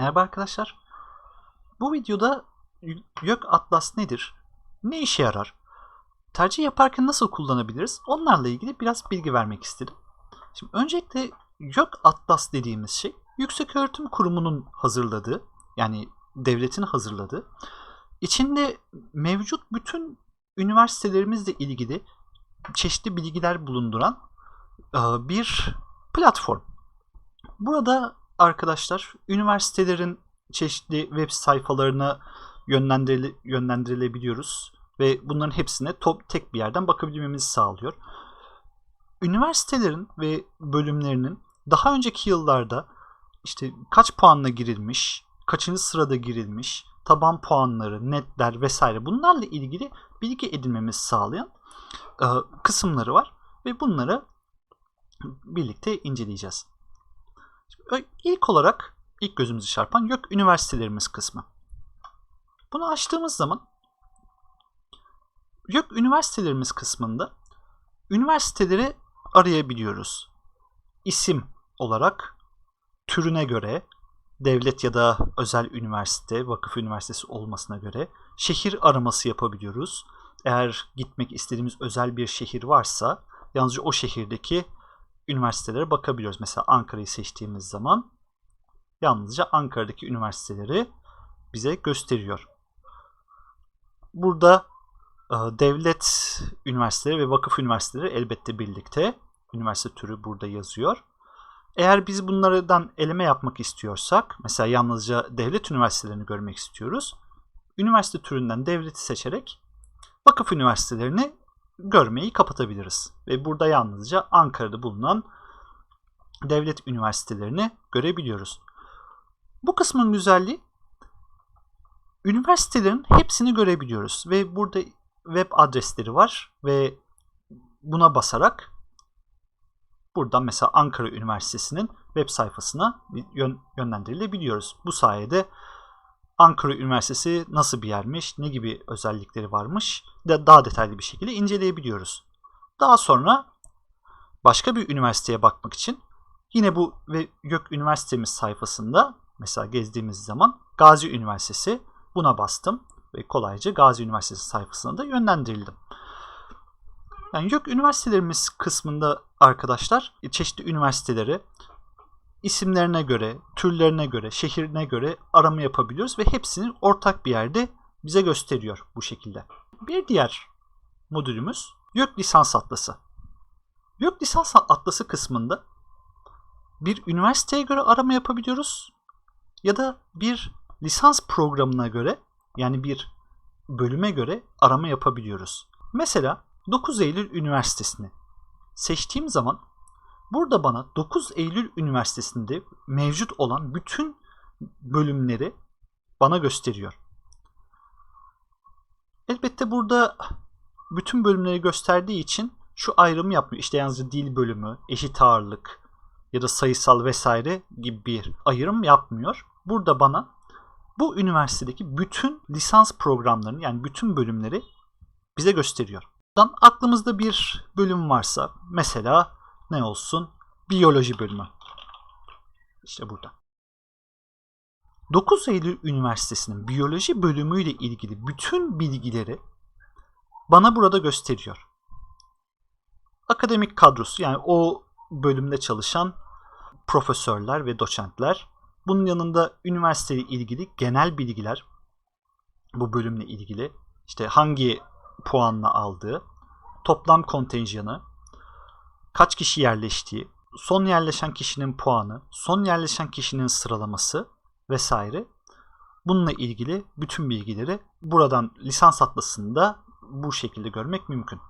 Merhaba arkadaşlar. Bu videoda YÖK Atlas nedir? Ne işe yarar? Tercih yaparken nasıl kullanabiliriz? Onlarla ilgili biraz bilgi vermek istedim. Şimdi öncelikle YÖK Atlas dediğimiz şey Yükseköğretim Kurumu'nun hazırladığı yani devletin hazırladığı içinde mevcut bütün üniversitelerimizle ilgili çeşitli bilgiler bulunduran bir platform. Burada arkadaşlar üniversitelerin çeşitli web sayfalarına yönlendirile, yönlendirilebiliyoruz ve bunların hepsine top, tek bir yerden bakabilmemizi sağlıyor. Üniversitelerin ve bölümlerinin daha önceki yıllarda işte kaç puanla girilmiş, kaçıncı sırada girilmiş, taban puanları, netler vesaire bunlarla ilgili bilgi edinmemizi sağlayan e, kısımları var ve bunları birlikte inceleyeceğiz. İlk olarak ilk gözümüzü çarpan YÖK üniversitelerimiz kısmı. Bunu açtığımız zaman YÖK üniversitelerimiz kısmında üniversiteleri arayabiliyoruz. İsim olarak türüne göre devlet ya da özel üniversite, vakıf üniversitesi olmasına göre şehir araması yapabiliyoruz. Eğer gitmek istediğimiz özel bir şehir varsa yalnızca o şehirdeki üniversitelere bakabiliyoruz. Mesela Ankara'yı seçtiğimiz zaman yalnızca Ankara'daki üniversiteleri bize gösteriyor. Burada e, devlet üniversiteleri ve vakıf üniversiteleri elbette birlikte. Üniversite türü burada yazıyor. Eğer biz bunlardan eleme yapmak istiyorsak, mesela yalnızca devlet üniversitelerini görmek istiyoruz. Üniversite türünden devleti seçerek vakıf üniversitelerini görmeyi kapatabiliriz. Ve burada yalnızca Ankara'da bulunan devlet üniversitelerini görebiliyoruz. Bu kısmın güzelliği üniversitelerin hepsini görebiliyoruz ve burada web adresleri var ve buna basarak buradan mesela Ankara Üniversitesi'nin web sayfasına yön, yönlendirilebiliyoruz. Bu sayede Ankara Üniversitesi nasıl bir yermiş, ne gibi özellikleri varmış da daha detaylı bir şekilde inceleyebiliyoruz. Daha sonra başka bir üniversiteye bakmak için yine bu ve YÖK Üniversitemiz sayfasında mesela gezdiğimiz zaman Gazi Üniversitesi buna bastım ve kolayca Gazi Üniversitesi sayfasına da yönlendirildim. Yani YÖK üniversitelerimiz kısmında arkadaşlar çeşitli üniversiteleri isimlerine göre, türlerine göre, şehrine göre arama yapabiliyoruz ve hepsini ortak bir yerde bize gösteriyor bu şekilde. Bir diğer modülümüz YÖK Lisans Atlası. YÖK Lisans Atlası kısmında bir üniversiteye göre arama yapabiliyoruz ya da bir lisans programına göre yani bir bölüme göre arama yapabiliyoruz. Mesela 9 Eylül Üniversitesi'ni seçtiğim zaman burada bana 9 Eylül Üniversitesi'nde mevcut olan bütün bölümleri bana gösteriyor. Elbette burada bütün bölümleri gösterdiği için şu ayrımı yapmıyor. İşte yalnızca dil bölümü, eşit ağırlık ya da sayısal vesaire gibi bir ayrım yapmıyor. Burada bana bu üniversitedeki bütün lisans programlarını yani bütün bölümleri bize gösteriyor. Buradan aklımızda bir bölüm varsa mesela ne olsun? Biyoloji bölümü. İşte burada. 9 Eylül Üniversitesi'nin biyoloji bölümüyle ilgili bütün bilgileri bana burada gösteriyor. Akademik kadrosu yani o bölümde çalışan profesörler ve doçentler. Bunun yanında üniversiteyle ilgili genel bilgiler bu bölümle ilgili. işte hangi puanla aldığı, toplam kontenjanı, kaç kişi yerleştiği, son yerleşen kişinin puanı, son yerleşen kişinin sıralaması vesaire. Bununla ilgili bütün bilgileri buradan lisans atlasında bu şekilde görmek mümkün.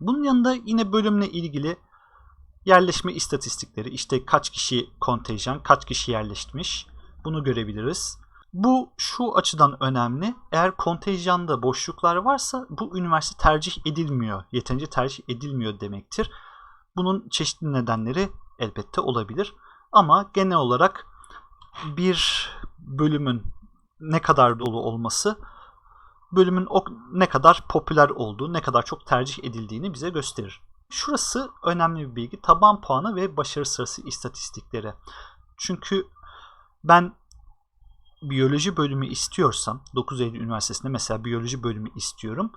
Bunun yanında yine bölümle ilgili yerleşme istatistikleri, işte kaç kişi kontenjan, kaç kişi yerleşmiş bunu görebiliriz. Bu şu açıdan önemli. Eğer kontenjanda boşluklar varsa bu üniversite tercih edilmiyor. Yeterince tercih edilmiyor demektir. Bunun çeşitli nedenleri elbette olabilir. Ama genel olarak bir bölümün ne kadar dolu olması bölümün ne kadar popüler olduğu, ne kadar çok tercih edildiğini bize gösterir. Şurası önemli bir bilgi. Taban puanı ve başarı sırası istatistikleri. Çünkü ben biyoloji bölümü istiyorsam 9 Eylül Üniversitesi'nde mesela biyoloji bölümü istiyorum.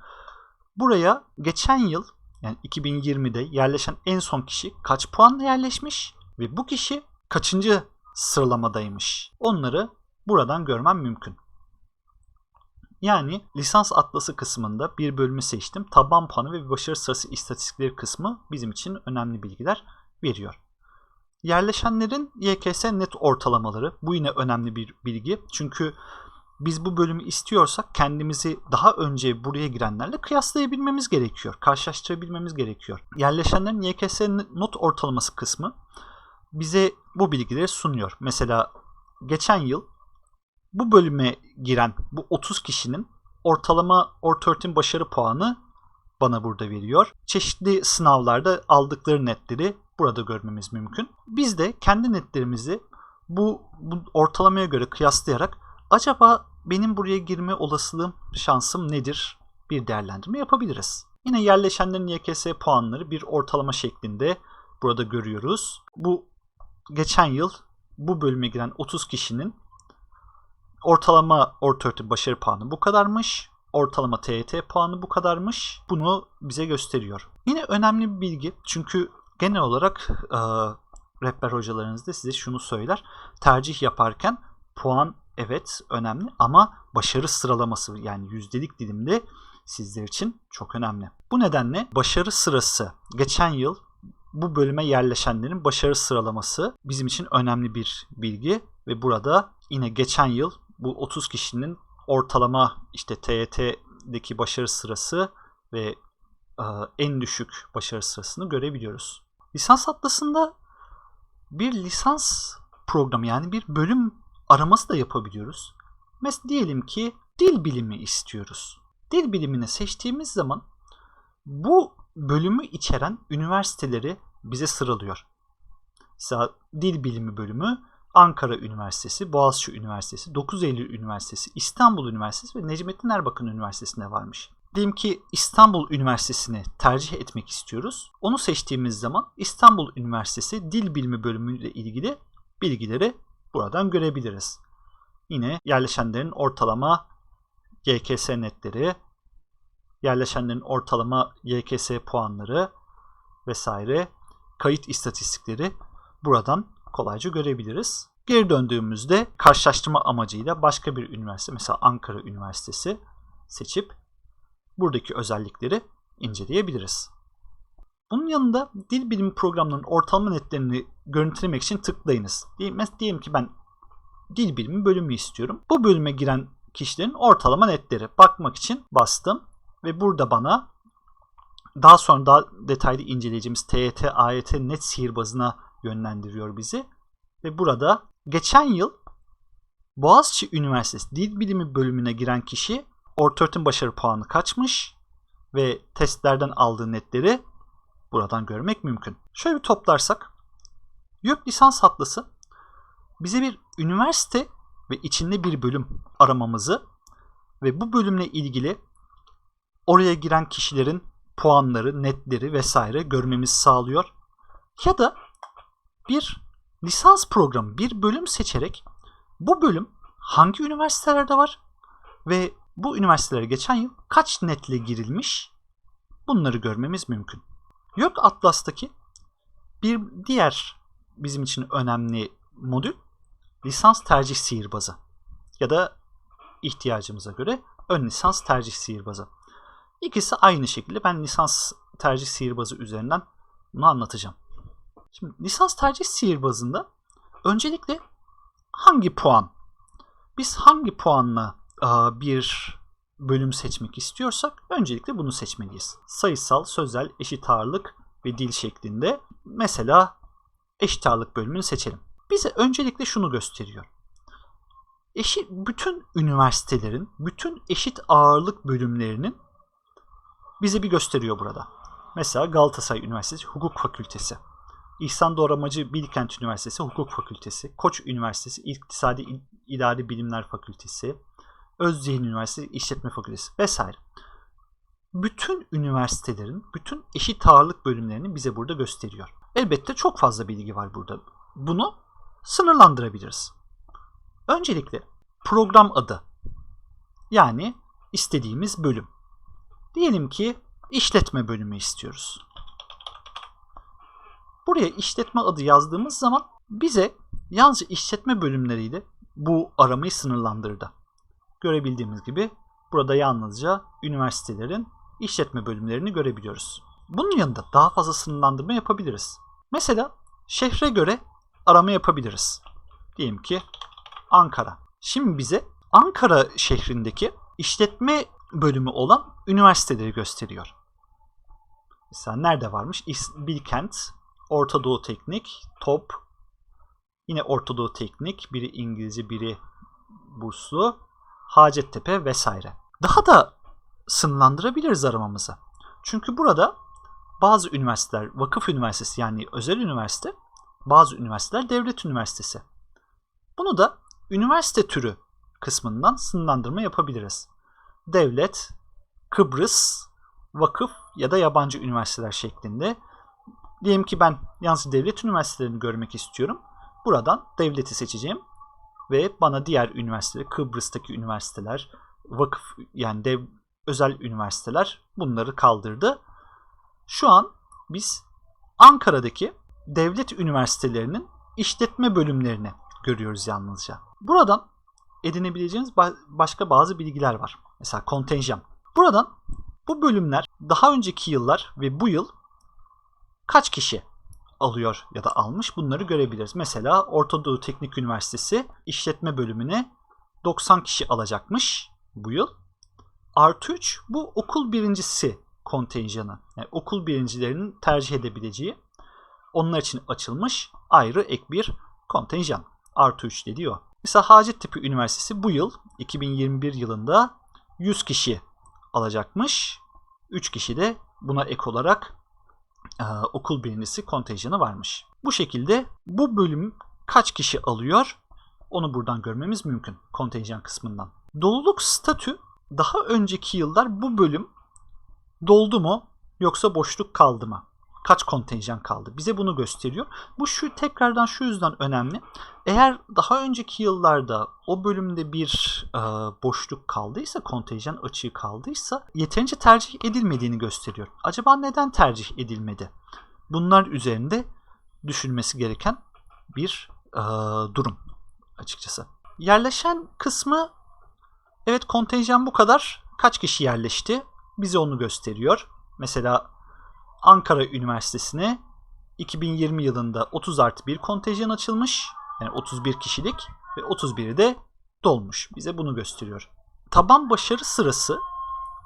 Buraya geçen yıl yani 2020'de yerleşen en son kişi kaç puanla yerleşmiş ve bu kişi kaçıncı sıralamadaymış. Onları buradan görmem mümkün. Yani lisans atlası kısmında bir bölümü seçtim. Taban puanı ve başarı sırası istatistikleri kısmı bizim için önemli bilgiler veriyor. Yerleşenlerin YKS net ortalamaları bu yine önemli bir bilgi. Çünkü biz bu bölümü istiyorsak kendimizi daha önce buraya girenlerle kıyaslayabilmemiz gerekiyor. Karşılaştırabilmemiz gerekiyor. Yerleşenlerin YKS not ortalaması kısmı bize bu bilgileri sunuyor. Mesela geçen yıl bu bölüme giren bu 30 kişinin ortalama orta öğretim başarı puanı bana burada veriyor. Çeşitli sınavlarda aldıkları netleri burada görmemiz mümkün. Biz de kendi netlerimizi bu, bu ortalamaya göre kıyaslayarak acaba benim buraya girme olasılığım, şansım nedir? Bir değerlendirme yapabiliriz. Yine yerleşenlerin YKS puanları bir ortalama şeklinde burada görüyoruz. Bu geçen yıl bu bölüme giren 30 kişinin ortalama orta öğretim başarı puanı bu kadarmış. Ortalama TET puanı bu kadarmış. Bunu bize gösteriyor. Yine önemli bir bilgi. Çünkü genel olarak e, rehber hocalarınız da size şunu söyler. Tercih yaparken puan evet önemli ama başarı sıralaması yani yüzdelik dilimde sizler için çok önemli. Bu nedenle başarı sırası geçen yıl bu bölüme yerleşenlerin başarı sıralaması bizim için önemli bir bilgi ve burada yine geçen yıl bu 30 kişinin ortalama işte TYT'deki başarı sırası ve en düşük başarı sırasını görebiliyoruz. Lisans atlasında bir lisans programı yani bir bölüm araması da yapabiliyoruz. Mesela diyelim ki dil bilimi istiyoruz. Dil bilimini seçtiğimiz zaman bu bölümü içeren üniversiteleri bize sıralıyor. Mesela dil bilimi bölümü Ankara Üniversitesi, Boğaziçi Üniversitesi, 9 Eylül Üniversitesi, İstanbul Üniversitesi ve Necmettin Erbakan Üniversitesi'nde varmış. Diyelim ki İstanbul Üniversitesi'ni tercih etmek istiyoruz. Onu seçtiğimiz zaman İstanbul Üniversitesi Dil Bilimi bölümüyle ilgili bilgileri buradan görebiliriz. Yine yerleşenlerin ortalama YKS netleri, yerleşenlerin ortalama YKS puanları vesaire kayıt istatistikleri buradan kolayca görebiliriz. Geri döndüğümüzde karşılaştırma amacıyla başka bir üniversite mesela Ankara Üniversitesi seçip buradaki özellikleri inceleyebiliriz. Bunun yanında dil bilimi programlarının ortalama netlerini görüntülemek için tıklayınız. Diyelim ki ben dil bilimi bölümü istiyorum. Bu bölüme giren kişilerin ortalama netleri bakmak için bastım ve burada bana daha sonra daha detaylı inceleyeceğimiz TYT, AYT net sihirbazına yönlendiriyor bizi. Ve burada geçen yıl Boğaziçi Üniversitesi Dil Bilimi bölümüne giren kişi ortaöğretim başarı puanı kaçmış ve testlerden aldığı netleri buradan görmek mümkün. Şöyle bir toplarsak YÖK lisans atlası bize bir üniversite ve içinde bir bölüm aramamızı ve bu bölümle ilgili oraya giren kişilerin puanları, netleri vesaire görmemizi sağlıyor. Ya da bir lisans programı, bir bölüm seçerek bu bölüm hangi üniversitelerde var ve bu üniversitelere geçen yıl kaç netle girilmiş bunları görmemiz mümkün. YÖK Atlas'taki bir diğer bizim için önemli modül lisans tercih sihirbazı ya da ihtiyacımıza göre ön lisans tercih sihirbazı. İkisi aynı şekilde ben lisans tercih sihirbazı üzerinden bunu anlatacağım. Şimdi lisans tercih sihirbazında öncelikle hangi puan? Biz hangi puanla bir bölüm seçmek istiyorsak öncelikle bunu seçmeliyiz. Sayısal, sözel, eşit ağırlık ve dil şeklinde. Mesela eşit ağırlık bölümünü seçelim. Bize öncelikle şunu gösteriyor. Eşit, bütün üniversitelerin, bütün eşit ağırlık bölümlerinin bize bir gösteriyor burada. Mesela Galatasaray Üniversitesi Hukuk Fakültesi. İhsan Doğramacı Bilkent Üniversitesi Hukuk Fakültesi, Koç Üniversitesi İktisadi İdari Bilimler Fakültesi, Özyeğin Üniversitesi İşletme Fakültesi vesaire. Bütün üniversitelerin bütün eşit ağırlık bölümlerini bize burada gösteriyor. Elbette çok fazla bilgi var burada. Bunu sınırlandırabiliriz. Öncelikle program adı. Yani istediğimiz bölüm. Diyelim ki işletme bölümü istiyoruz. Buraya işletme adı yazdığımız zaman bize yalnızca işletme bölümleriyle bu aramayı sınırlandırdı. Görebildiğimiz gibi burada yalnızca üniversitelerin işletme bölümlerini görebiliyoruz. Bunun yanında daha fazla sınırlandırma yapabiliriz. Mesela şehre göre arama yapabiliriz. Diyelim ki Ankara. Şimdi bize Ankara şehrindeki işletme bölümü olan üniversiteleri gösteriyor. Mesela nerede varmış? Bilkent, Orta Doğu Teknik, TOP, yine Orta Doğu Teknik, biri İngilizce, biri burslu, Hacettepe vesaire. Daha da sınırlandırabiliriz aramamızı. Çünkü burada bazı üniversiteler vakıf üniversitesi yani özel üniversite, bazı üniversiteler devlet üniversitesi. Bunu da üniversite türü kısmından sınırlandırma yapabiliriz. Devlet, Kıbrıs, vakıf ya da yabancı üniversiteler şeklinde. Diyelim ki ben yalnız devlet üniversitelerini görmek istiyorum. Buradan devleti seçeceğim ve bana diğer üniversiteler, Kıbrıs'taki üniversiteler, vakıf yani dev özel üniversiteler bunları kaldırdı. Şu an biz Ankara'daki devlet üniversitelerinin işletme bölümlerini görüyoruz yalnızca. Buradan edinebileceğiniz ba- başka bazı bilgiler var. Mesela kontenjan. Buradan bu bölümler daha önceki yıllar ve bu yıl kaç kişi alıyor ya da almış bunları görebiliriz. Mesela Orta Doğu Teknik Üniversitesi işletme bölümüne 90 kişi alacakmış bu yıl. Artı 3 bu okul birincisi kontenjanı. Yani okul birincilerinin tercih edebileceği onlar için açılmış ayrı ek bir kontenjan. Artı 3 de diyor. Mesela Hacettepe Üniversitesi bu yıl 2021 yılında 100 kişi alacakmış. 3 kişi de buna ek olarak e, okul birincisi kontenjanı varmış. Bu şekilde bu bölüm kaç kişi alıyor onu buradan görmemiz mümkün kontenjan kısmından. Doluluk statü daha önceki yıllar bu bölüm doldu mu yoksa boşluk kaldı mı? Kaç kontenjan kaldı? Bize bunu gösteriyor. Bu şu tekrardan şu yüzden önemli. Eğer daha önceki yıllarda o bölümde bir e, boşluk kaldıysa, kontenjan açığı kaldıysa yeterince tercih edilmediğini gösteriyor. Acaba neden tercih edilmedi? Bunlar üzerinde düşünülmesi gereken bir e, durum açıkçası. Yerleşen kısmı evet kontenjan bu kadar. Kaç kişi yerleşti? Bize onu gösteriyor. Mesela Ankara Üniversitesi'ne 2020 yılında 30 artı 1 kontenjan açılmış. Yani 31 kişilik ve 31'i de dolmuş. Bize bunu gösteriyor. Taban başarı sırası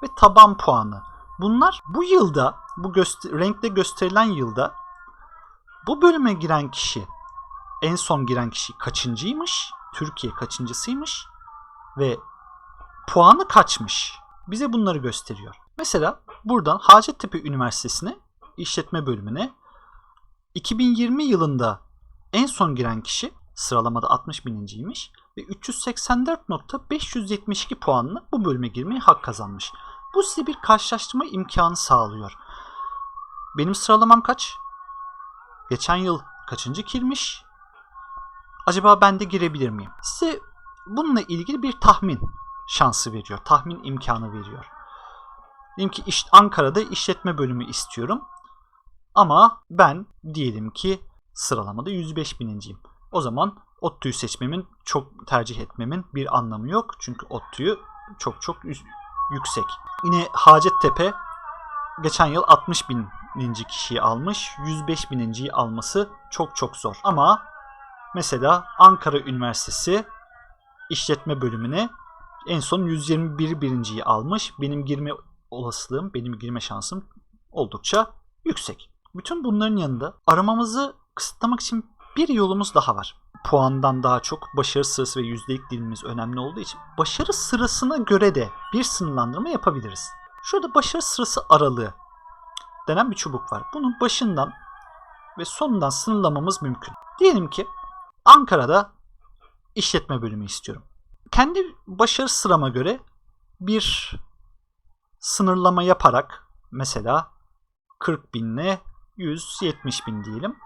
ve taban puanı. Bunlar bu yılda, bu göster- renkte gösterilen yılda bu bölüme giren kişi, en son giren kişi kaçıncıymış? Türkiye kaçıncısıymış? Ve puanı kaçmış? Bize bunları gösteriyor. Mesela buradan Hacettepe Üniversitesi'ne işletme bölümüne 2020 yılında en son giren kişi sıralamada 60 bininciymiş ve 384.572 puanla bu bölüme girmeye hak kazanmış. Bu size bir karşılaştırma imkanı sağlıyor. Benim sıralamam kaç? Geçen yıl kaçıncı girmiş? Acaba ben de girebilir miyim? Size bununla ilgili bir tahmin şansı veriyor. Tahmin imkanı veriyor. Diyelim ki Ankara'da işletme bölümü istiyorum. Ama ben diyelim ki sıralamada 105 bininciyim. O zaman ODTÜ'yü seçmemin, çok tercih etmemin bir anlamı yok. Çünkü ODTÜ'yü çok çok yüksek. Yine Hacettepe geçen yıl 60 bininci kişiyi almış. 105 bininciyi alması çok çok zor. Ama mesela Ankara Üniversitesi işletme bölümüne en son 121 birinciyi almış. Benim girme olasılığım, benim girme şansım oldukça yüksek. Bütün bunların yanında aramamızı kısıtlamak için bir yolumuz daha var. Puandan daha çok başarı sırası ve yüzdelik dilimimiz önemli olduğu için başarı sırasına göre de bir sınırlandırma yapabiliriz. Şurada başarı sırası aralığı denen bir çubuk var. Bunun başından ve sonundan sınırlamamız mümkün. Diyelim ki Ankara'da işletme bölümü istiyorum. Kendi başarı sırama göre bir sınırlama yaparak mesela 40 binle 170 bin diyelim.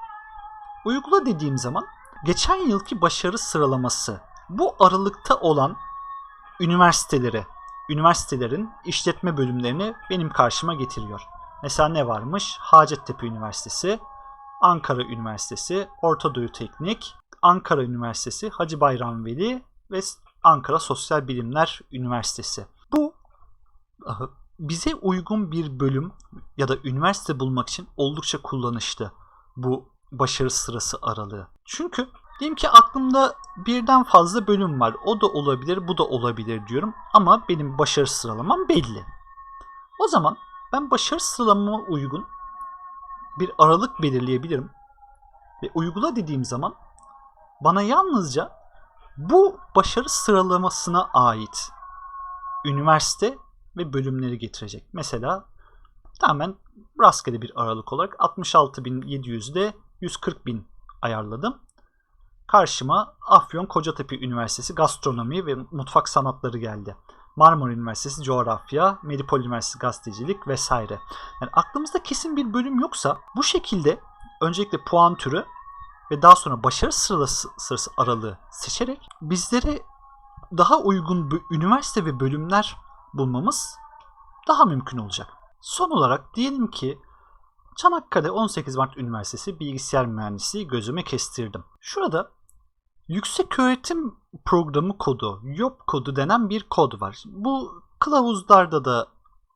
Uygula dediğim zaman geçen yılki başarı sıralaması bu aralıkta olan üniversiteleri, üniversitelerin işletme bölümlerini benim karşıma getiriyor. Mesela ne varmış? Hacettepe Üniversitesi, Ankara Üniversitesi, Orta Doğu Teknik, Ankara Üniversitesi, Hacı Bayram Veli ve Ankara Sosyal Bilimler Üniversitesi. Bu bize uygun bir bölüm ya da üniversite bulmak için oldukça kullanışlı bu başarı sırası aralığı. Çünkü diyelim ki aklımda birden fazla bölüm var. O da olabilir, bu da olabilir diyorum. Ama benim başarı sıralamam belli. O zaman ben başarı sıralamama uygun bir aralık belirleyebilirim. Ve uygula dediğim zaman bana yalnızca bu başarı sıralamasına ait üniversite ve bölümleri getirecek. Mesela tamamen rastgele bir aralık olarak 66.700'de 140.000 ayarladım. Karşıma Afyon Kocatepe Üniversitesi Gastronomi ve Mutfak Sanatları geldi. Marmara Üniversitesi Coğrafya, Medipol Üniversitesi Gazetecilik vesaire. Yani aklımızda kesin bir bölüm yoksa bu şekilde öncelikle puan türü ve daha sonra başarı sırası, sırası aralığı seçerek bizlere daha uygun üniversite ve bölümler bulmamız daha mümkün olacak. Son olarak diyelim ki Çanakkale 18 Mart Üniversitesi Bilgisayar Mühendisliği gözüme kestirdim. Şurada Yüksek Öğretim Programı kodu, YOP kodu denen bir kod var. Bu kılavuzlarda da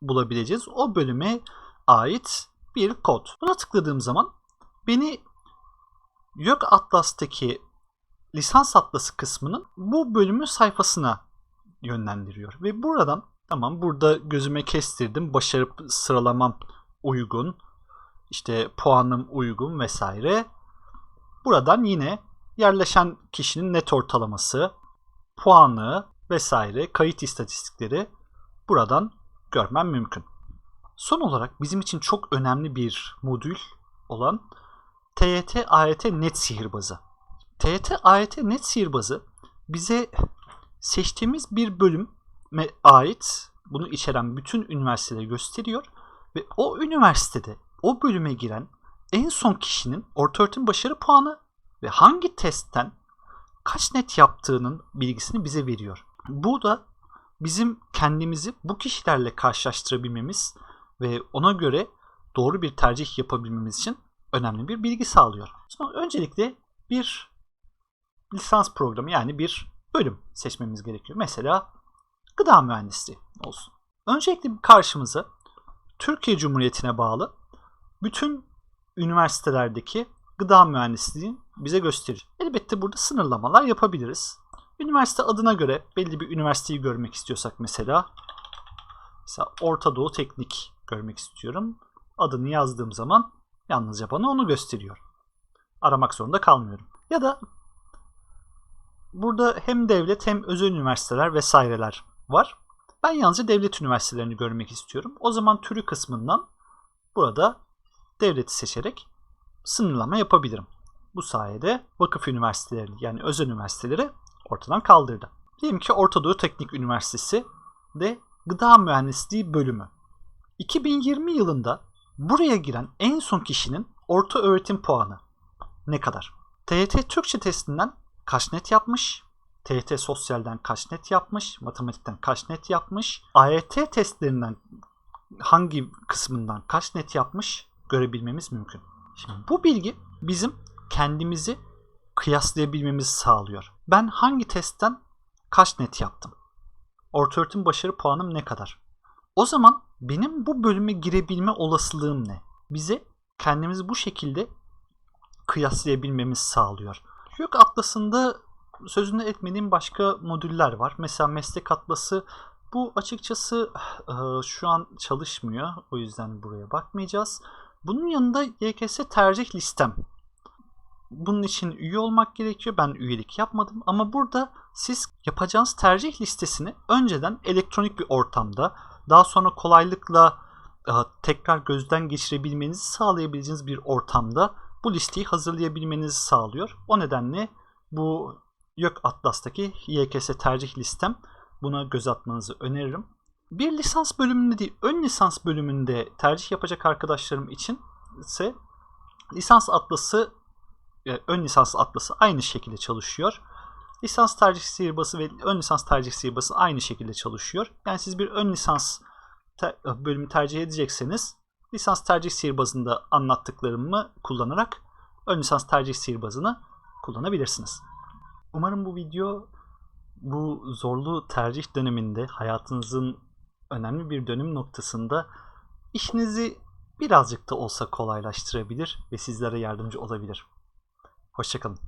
bulabileceğiz. O bölüme ait bir kod. Buna tıkladığım zaman beni YÖK Atlas'taki lisans atlası kısmının bu bölümün sayfasına yönlendiriyor. Ve buradan tamam burada gözüme kestirdim. Başarı sıralamam uygun. işte puanım uygun vesaire. Buradan yine yerleşen kişinin net ortalaması, puanı vesaire, kayıt istatistikleri buradan görmem mümkün. Son olarak bizim için çok önemli bir modül olan TYT AYT Net Sihirbazı. TYT AYT Net Sihirbazı bize seçtiğimiz bir bölüme ait bunu içeren bütün üniversiteleri gösteriyor ve o üniversitede o bölüme giren en son kişinin orta öğretim başarı puanı ve hangi testten kaç net yaptığının bilgisini bize veriyor. Bu da bizim kendimizi bu kişilerle karşılaştırabilmemiz ve ona göre doğru bir tercih yapabilmemiz için önemli bir bilgi sağlıyor. Sonra öncelikle bir lisans programı yani bir bölüm seçmemiz gerekiyor. Mesela gıda mühendisliği olsun. Öncelikle karşımıza Türkiye Cumhuriyeti'ne bağlı bütün üniversitelerdeki gıda mühendisliği bize gösterir. Elbette burada sınırlamalar yapabiliriz. Üniversite adına göre belli bir üniversiteyi görmek istiyorsak mesela mesela Orta Doğu Teknik görmek istiyorum. Adını yazdığım zaman yalnızca bana onu gösteriyor. Aramak zorunda kalmıyorum. Ya da burada hem devlet hem özel üniversiteler vesaireler var. Ben yalnızca devlet üniversitelerini görmek istiyorum. O zaman türü kısmından burada devleti seçerek sınırlama yapabilirim. Bu sayede vakıf üniversiteleri yani özel üniversiteleri ortadan kaldırdı. Diyelim ki Orta Doğu Teknik Üniversitesi de Gıda Mühendisliği bölümü. 2020 yılında buraya giren en son kişinin orta öğretim puanı ne kadar? TYT Türkçe testinden kaç net yapmış? TYT Sosyal'den kaç net yapmış? Matematikten kaç net yapmış? AYT testlerinden hangi kısmından kaç net yapmış görebilmemiz mümkün. Şimdi bu bilgi bizim kendimizi kıyaslayabilmemizi sağlıyor. Ben hangi testten kaç net yaptım? Ortaöğretim başarı puanım ne kadar? O zaman benim bu bölüme girebilme olasılığım ne? Bize kendimizi bu şekilde kıyaslayabilmemiz sağlıyor. Yok atlasında sözünü etmediğim başka modüller var. Mesela meslek atlası bu açıkçası şu an çalışmıyor. O yüzden buraya bakmayacağız. Bunun yanında YKS tercih listem. Bunun için üye olmak gerekiyor. Ben üyelik yapmadım ama burada siz yapacağınız tercih listesini önceden elektronik bir ortamda daha sonra kolaylıkla e, tekrar gözden geçirebilmenizi sağlayabileceğiniz bir ortamda bu listeyi hazırlayabilmenizi sağlıyor. O nedenle bu YÖK Atlas'taki YKS tercih listem buna göz atmanızı öneririm bir lisans bölümünde değil, ön lisans bölümünde tercih yapacak arkadaşlarım için ise lisans atlası, ön lisans atlası aynı şekilde çalışıyor. Lisans tercih sihirbazı ve ön lisans tercih sihirbazı aynı şekilde çalışıyor. Yani siz bir ön lisans te- bölümü tercih edecekseniz lisans tercih sihirbazında anlattıklarımı kullanarak ön lisans tercih sihirbazını kullanabilirsiniz. Umarım bu video bu zorlu tercih döneminde hayatınızın önemli bir dönüm noktasında işinizi birazcık da olsa kolaylaştırabilir ve sizlere yardımcı olabilir. Hoşçakalın.